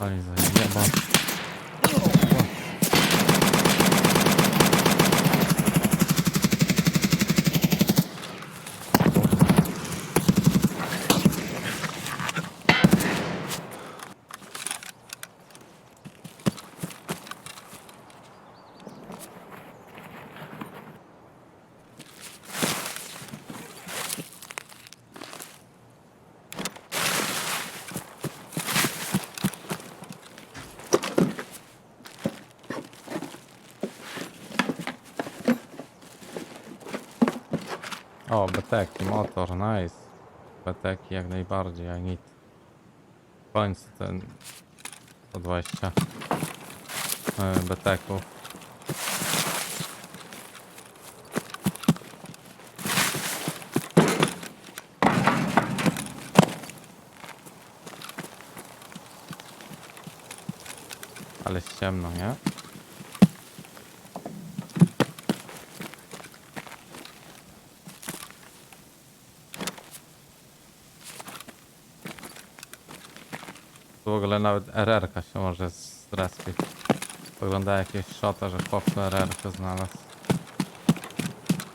Ale zajeba. O, beteki, motor, nice. Beteki jak najbardziej, need. W końcu ten 120 e, beteków. Ale jest ciemno, nie? W ogóle nawet RR-ka się może zrespić. Wygląda jakieś shota, że chłopcy RR-kę znalazł.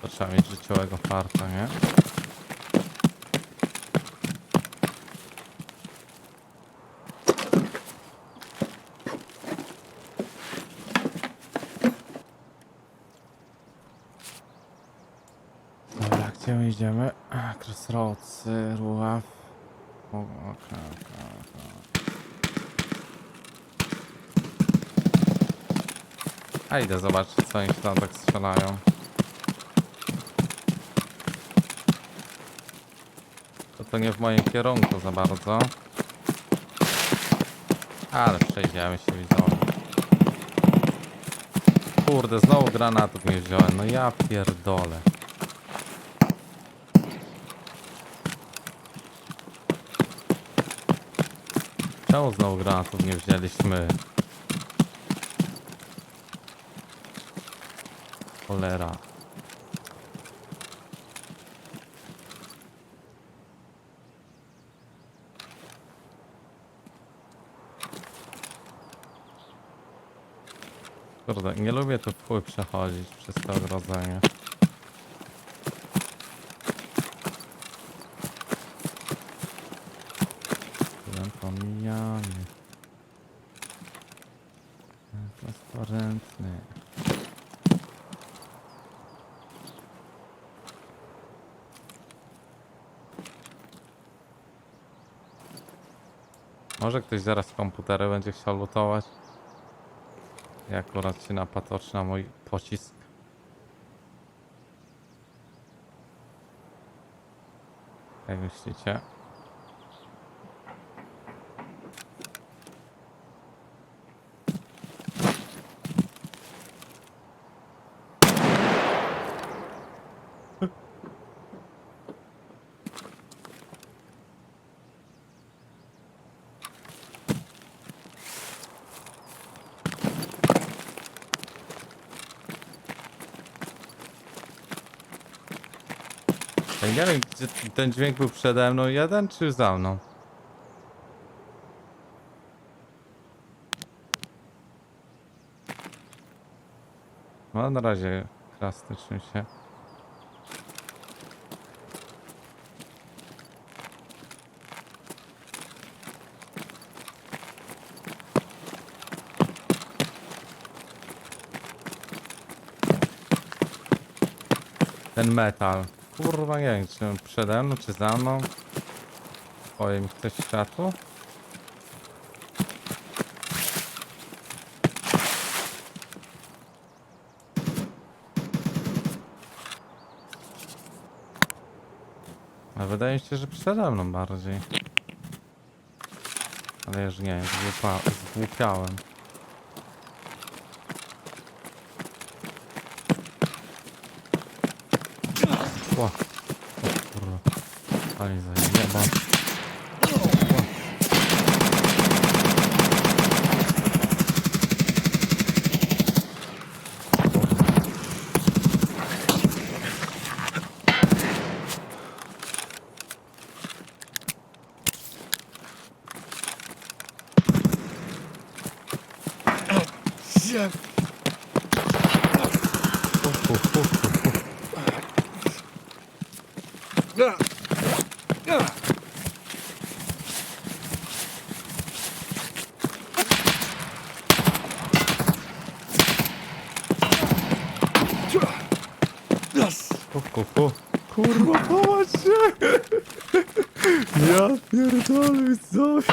To trzeba mieć życiowego farta, nie? Dobra, gdzie my idziemy? Crossroads, Ruław. Okej, okej, okej. A idę zobaczyć co oni się tam tak strzelają. To to nie w moim kierunku za bardzo. Ale przejdziemy się widzowie. Kurde, znowu granatów nie wziąłem. No ja pierdolę. Czemu znowu granatów nie wzięliśmy? Cholera. Kurde, nie lubię tu w przechodzić przez to ogrodzenie. Może ktoś zaraz komputery będzie chciał lutować? Ja akurat się napatoczy na mój pocisk. Jak myślicie? Nie wiem, gdzie ten dźwięk był przede mną jeden czy za mną? No na razie klasycznie się. Ten metal. Kurwa nie wiem, czy przede mną, czy za mną. Oje mi ktoś światło? A wydaje mi się, że przede mną bardziej. Ale już nie, zgłupiałem. 哇。等会儿差一点一点半 Fu. Kurwa, popatrzcie! Ja pierdolę, coś!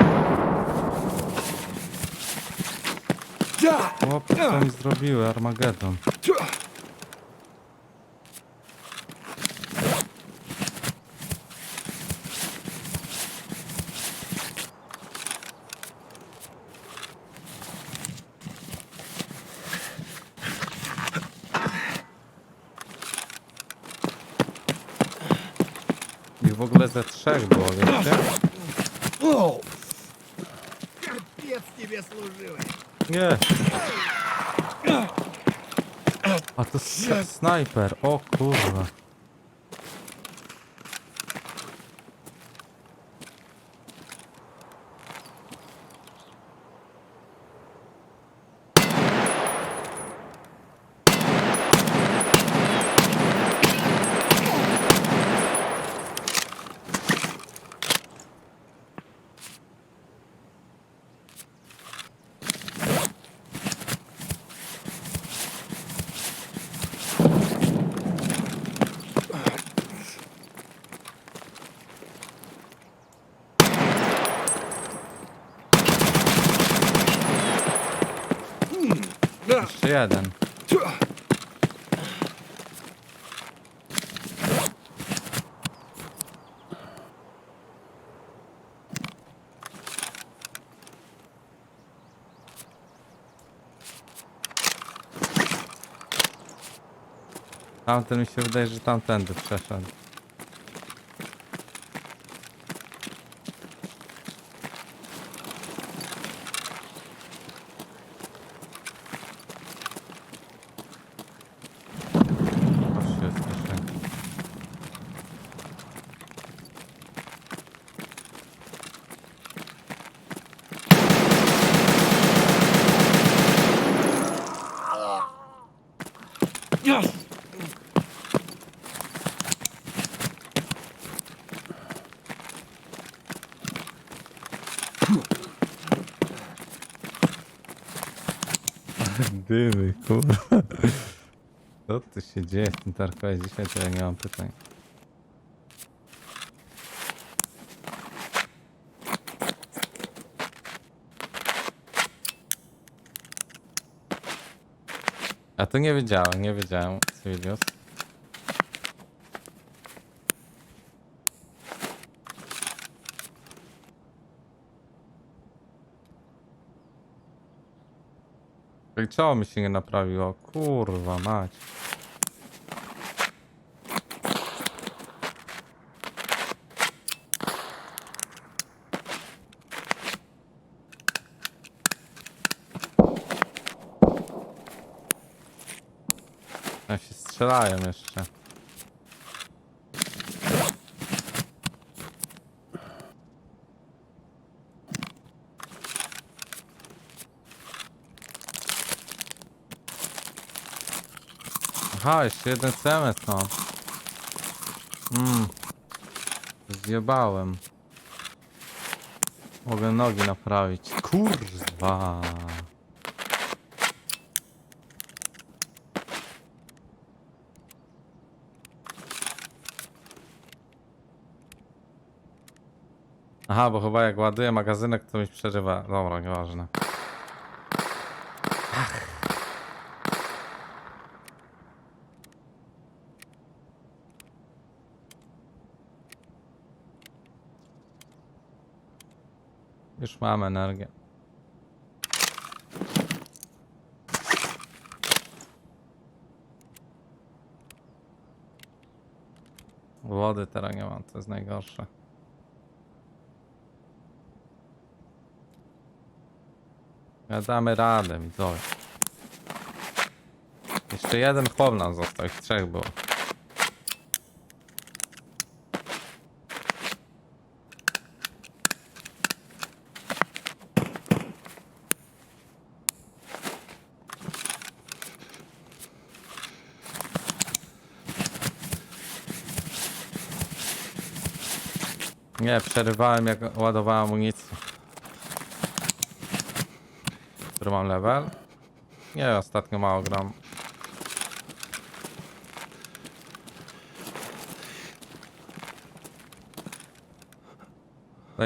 Chłop, co mi zrobiły? Armagedon. ze trzech było, wiecie? O! Piec ciebie służyłeś. Nie. A to snajper, o kurwa. Jeden. Tamten mi się wydaje, że tamtędy przeszedł. Proszę, proszę. Dymy, kurwa. Co tu się dzieje w tym Tarkowie dzisiaj, to ja nie mam pytań. A to nie wiedziałem, nie wiedziałem, Cywilius. I czemu mi się nie naprawiło? Kurwa mać. A się strzelają jeszcze. Aha, jeszcze jeden CMS mam. Mmm. Zjebałem. Mogę nogi naprawić. Kurwa. Aha, bo chyba jak ładuję magazynek, to mi przerywa. Dobra, nieważne. Już mam energię. Wody teraz nie mam, to jest najgorsze. Ja damy radę, widzowie. Jeszcze jeden chłop nam został, ich trzech było. Nie, przerywałem jak ładowałem amunicję. Który mam level? Nie, ostatnio mało gram.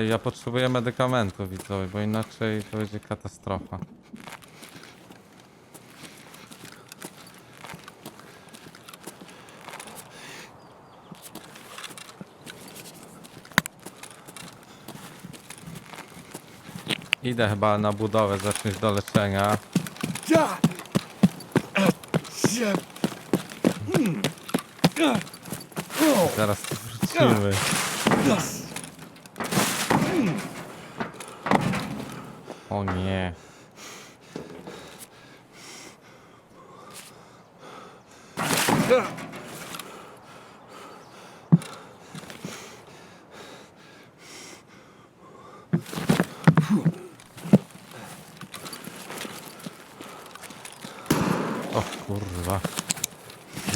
Ja potrzebuję medykamentów widzowie, bo inaczej to będzie katastrofa. Idę chyba na budowę zacząć do leczenia. Hmm. Zaraz tu wrócimy. yes. O nie. Yeah. O kurwa.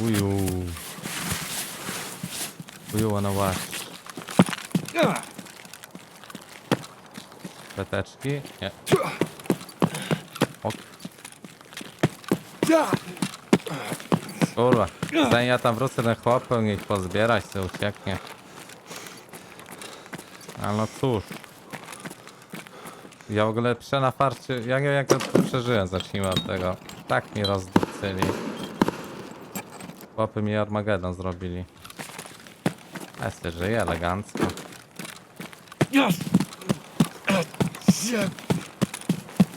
Uju. Wanna watch. Yeah. Peteczki? Nie. O Yeah. kurwa. Zanim ja tam wrócę, ten chłop pewnie ich pozbierać, co ucieknie. Ale no cóż. Ja w ogóle przenafarcie, ja nie wiem jak ja to przeżyłem, zacznijmy od tego. Tak mi rozdupcyli. Chłopy mi Armagedon zrobili. Ja sobie żyję elegancko. Yes. Uh, shit.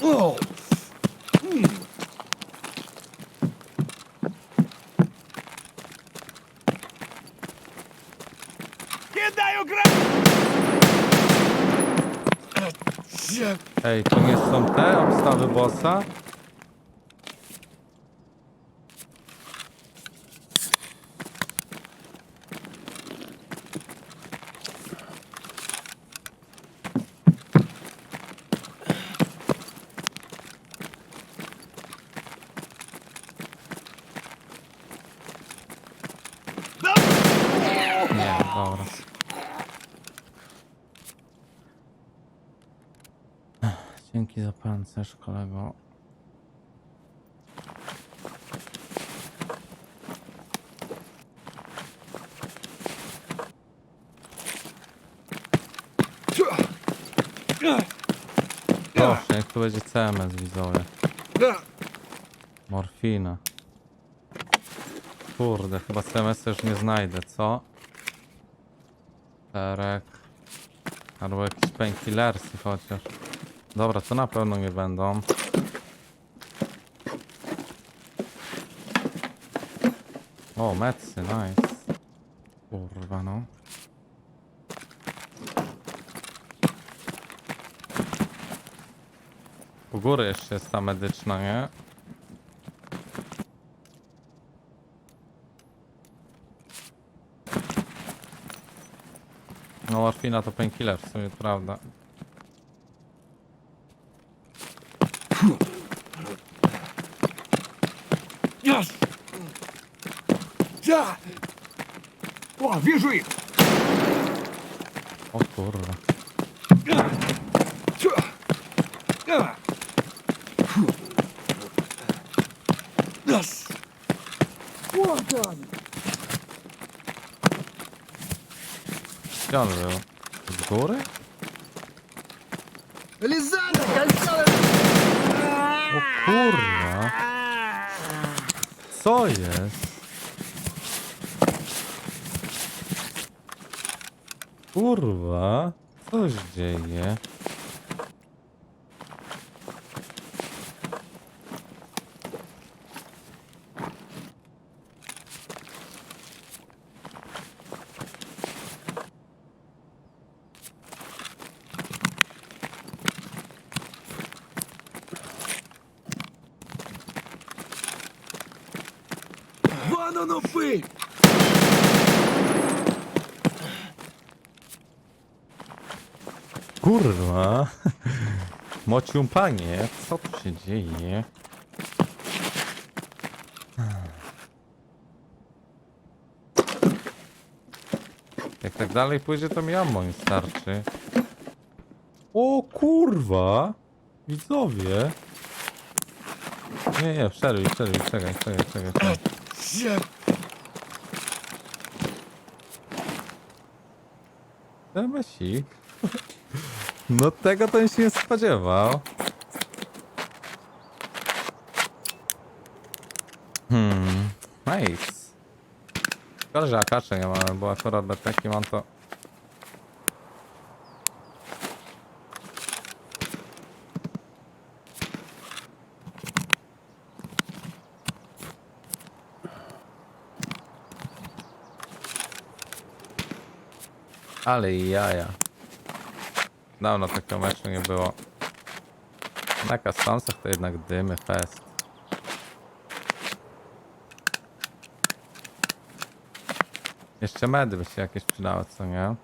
Oh. Hmm. Кидаю гранату! Shit. Ej, to nie są te obstawy bossa? Dzięki za pancerz, kolego. Proszę, niech tu będzie CMS, widzowie. Morfina. Kurde, chyba CMS już nie znajdę, co? Terek. Albo jakieś painkillersy chociaż. Dobra, to na pewno nie będą. O, mecy, nice. Kurwa no. U góry jeszcze jest ta medyczna, nie? No, morfina to painkiller, w sumie prawda. Yes. Ja. O, wierzę ich! O kurwa. Yes! Well done! Gdzie on był? Z góry? Elizada, kalcala! Co jest? Kurwa, coś dzieje. Вон оно пыль! Kurwa. Mocium panie, co tu się dzieje? Jak tak dalej pójdzie, to mi ammo starczy. O kurwa! Widzowie! Nie, nie, przerwij, przerwij, czekaj, czekaj, czekaj. czekaj. Shit. No tego to się nie spodziewał. Hmm, nice. Szkoda, że akacze nie mamy, bo akurat beteki mam to... Ale jaja. Dawno takiego meczu nie było. Na kastansach to jednak dymy fest. Jeszcze medy by się jakieś przydały, co nie?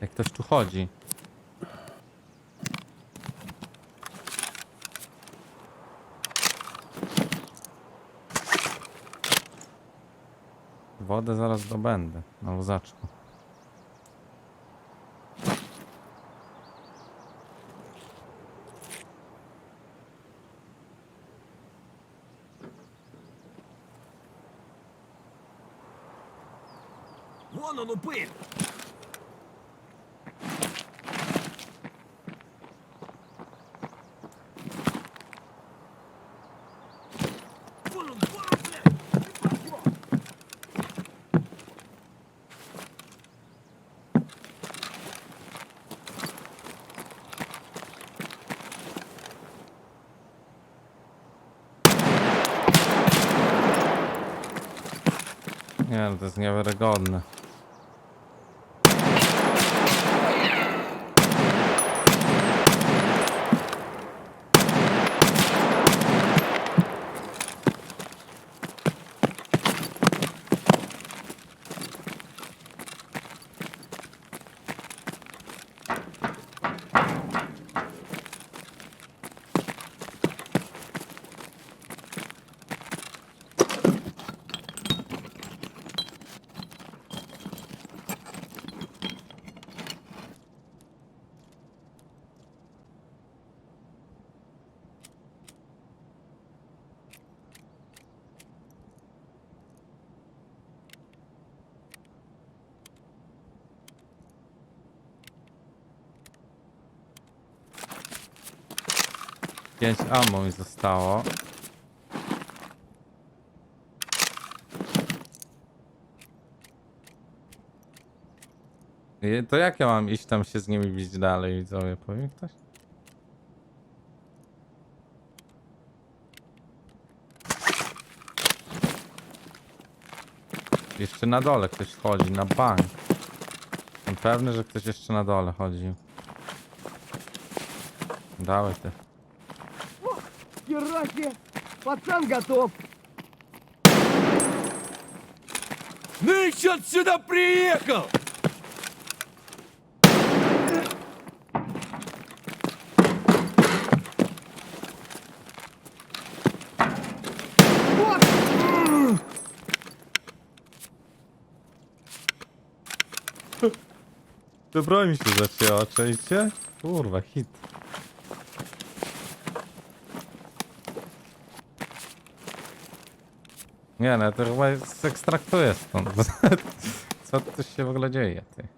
Jak ktoś tu chodzi. Wodę zaraz dobędę na łzaczku. Вон он упырь. Nie no, to jest niewiarygodne. Pięć ammo mi zostało. To jak ja mam iść tam się z nimi bić dalej, widzowie? Powie ktoś? Jeszcze na dole ktoś chodzi, na bank. Jestem pewny, że ktoś jeszcze na dole chodzi. Dawaj ty. Давайте, пацан готов. Ну и что ты сюда приехал? Wybrałem się za cię, a część Kurwa, hit. Nie no, to chyba ekstraktuję stąd. Co tu się w ogóle dzieje, ty?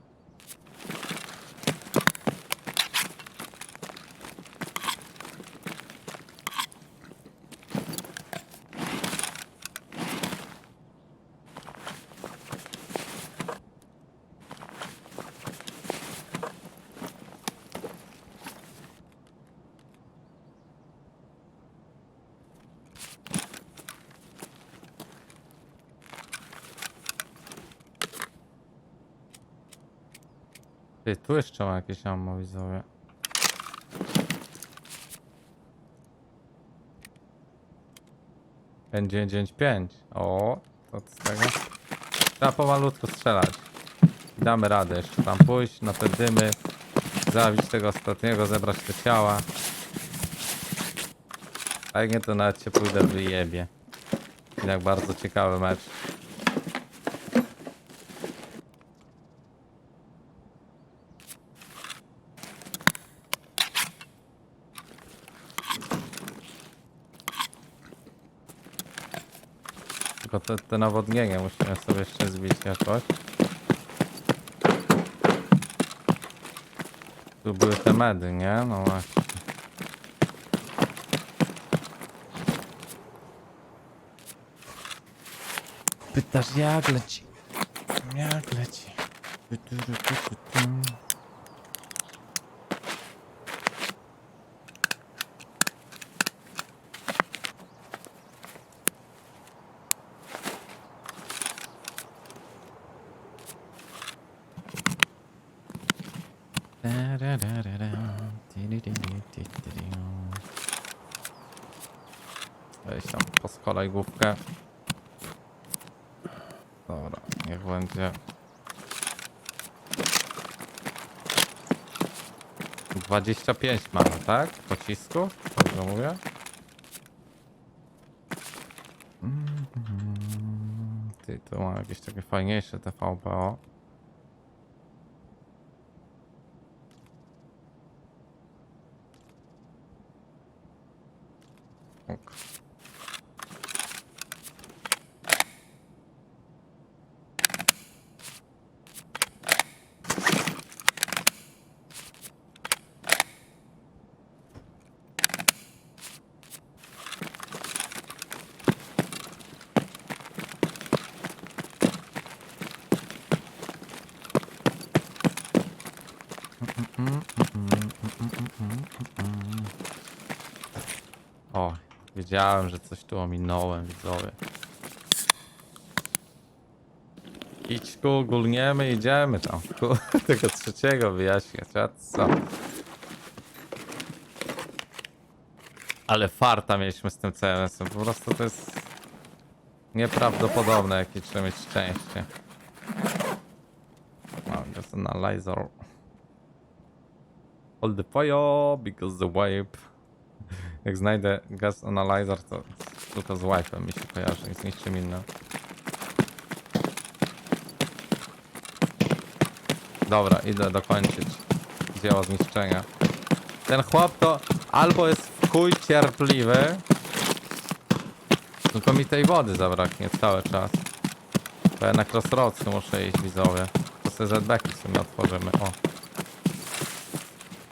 Ty, tu jeszcze ma jakieś ammo, widzowie. N995. O, to z tego. Trzeba pomalutko strzelać. Damy radę jeszcze tam pójść na te dymy. Zabić tego ostatniego, zebrać te ciała. A jak nie, to nawet się pójdę wyjebie. Jak bardzo ciekawy mecz. Tylko te, te nawodnienie musimy sobie jeszcze zbić jakoś. Tu były te medy, nie? No właśnie. Pytasz jak leci? Jak leci? Tu, tu, tu, tu, tu, tu. Weź tam poskolej główkę. Dobra, niech będzie. Dwadzieścia pięć mamy, tak? Pocisku? Dobrze mówię? Ty, to ma jakieś takie fajniejsze te VPO. Ok. O, wiedziałem, że coś tu ominąłem, widzowie. Idź ku, gulniemy, idziemy tam. Ku, tego trzeciego wyjaśniać, a co? Ale farta mieliśmy z tym CMS-em, po prostu to jest nieprawdopodobne, jakie trzeba mieć szczęście. Mam just analyzer. Hold the fire, because the wipe. Jak znajdę gas analyzer, to tylko z wipe'em mi się kojarzy z niczym innym. Dobra, idę dokończyć dzieło zniszczenia. Ten chłop to albo jest w chuj cierpliwy, tylko mi tej wody zabraknie cały czas. Bo ja na crossroadsy muszę iść, widzowie. To sobie ZBki sobie otworzymy, o.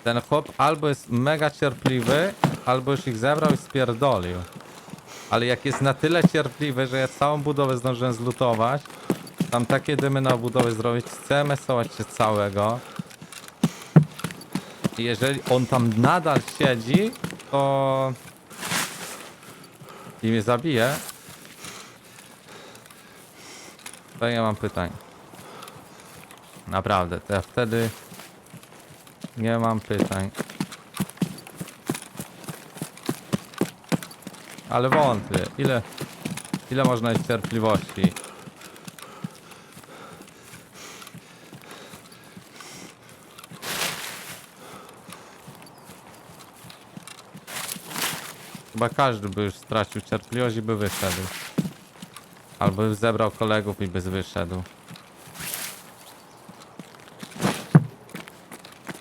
Ten chłop albo jest mega cierpliwy, albo już ich zebrał i spierdolił. Ale jak jest na tyle cierpliwy, że ja całą budowę zdążyłem zlutować, tam takie dymy na budowie zrobić, CMS-ować się całego. I jeżeli on tam nadal siedzi, to... I mnie zabije, to ja mam pytań. Naprawdę, to ja wtedy nie mam pytań. Ale wątpię. Ile, ile można mieć cierpliwości? Chyba każdy by już stracił cierpliwość i by wyszedł. Albo by zebrał kolegów i by wyszedł.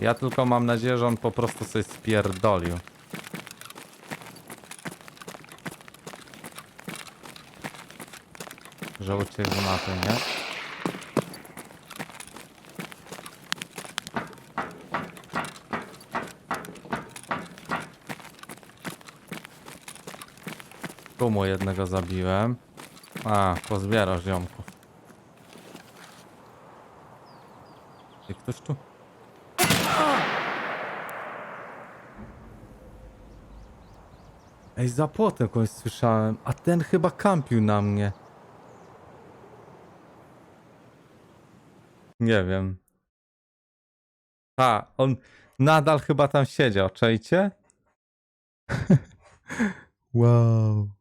Ja tylko mam nadzieję, że on po prostu sobie spierdolił. Że uciekł na to, nie? Tu mu jednego zabiłem. A, pozbierasz ziomków. I ktoś tu? Ej, za płotem kogoś słyszałem, a ten chyba kampił na mnie. Nie wiem. A, on nadal chyba tam siedział, czajcie? wow.